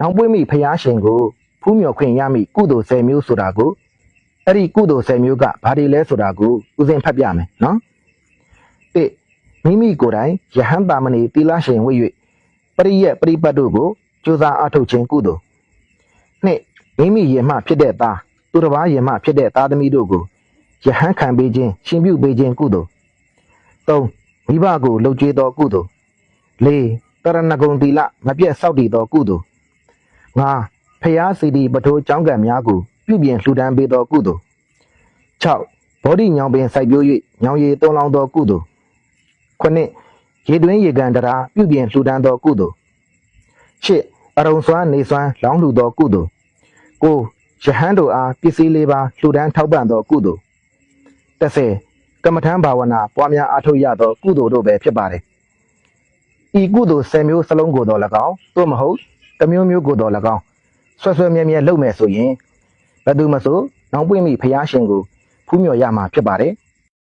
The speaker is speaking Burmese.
နောင်ပွင့်မိဖျားရှင်ကိုဖူးမြော်ခွင့်ရမိကုသိုလ်10မျိုးဆိုတာကိုအဲ့ဒီကုသိုလ်10မျိုးကဘာတွေလဲဆိုတာကိုဦးစင်ဖတ်ပြမယ်နော်တိမိမိကိုယ်တိုင်ယဟန်တာမဏေတိလရှင်ဝိ၍ပရိယက်ပရိပတ်တို့ကိုကြိုးစားအားထုတ်ခြင်းကုသိုလ်နှစ်မိမိယင်မှဖြစ်တဲ့သားသူတစ်ပါးယင်မှဖြစ်တဲ့သားသမီးတို့ကိုယဟန်ခံပေးခြင်းရှင်ပြုပေးခြင်းကုသိုလ်သုံးမိဘကိုလှုပ်ကြွေးသောကုသိုလ်လေးတရဏဂုံတိလမပြတ်စောက်တည်သောကုသိုလ် ငါဖျားစီဒီပထိုးចောင်းကံများကိုပြုပြင်လှူဒန်းပေးသောကုသိုလ်6ဘောဓိညောင်ပင်စိုက်ပျိုး၍ညောင်ရည်သုံးလောင်းသောကုသိုလ်9ရေတွင်းရေကန်တရာပြုပြင်လှူဒန်းသောကုသိုလ်10အရုံစွမ်းနေစွမ်းလောင်းလှူသောကုသိုလ်9ရဟန်းတို့အားပစ္စည်းလေးပါလှူဒန်းထောက်ပံ့သောကုသိုလ်10ကမ္မထံဘာဝနာပွားများအားထုတ်ရသောကုသိုလ်တို့ပဲဖြစ်ပါတယ်ဤကုသိုလ်10မျိုးစလုံးကိုတော့၎င်းသို့မဟုတ် တစ်မျိုးမျိုးကိုတော့၎င်းဆွဲဆွဲမြဲမြဲလုပ်မယ်ဆိုရင်ဘယ်သူမဆိုနောင်ပွင့်မိဖျားရှင်ကိုဖူးမြော်ရမှာဖြစ်ပါတယ်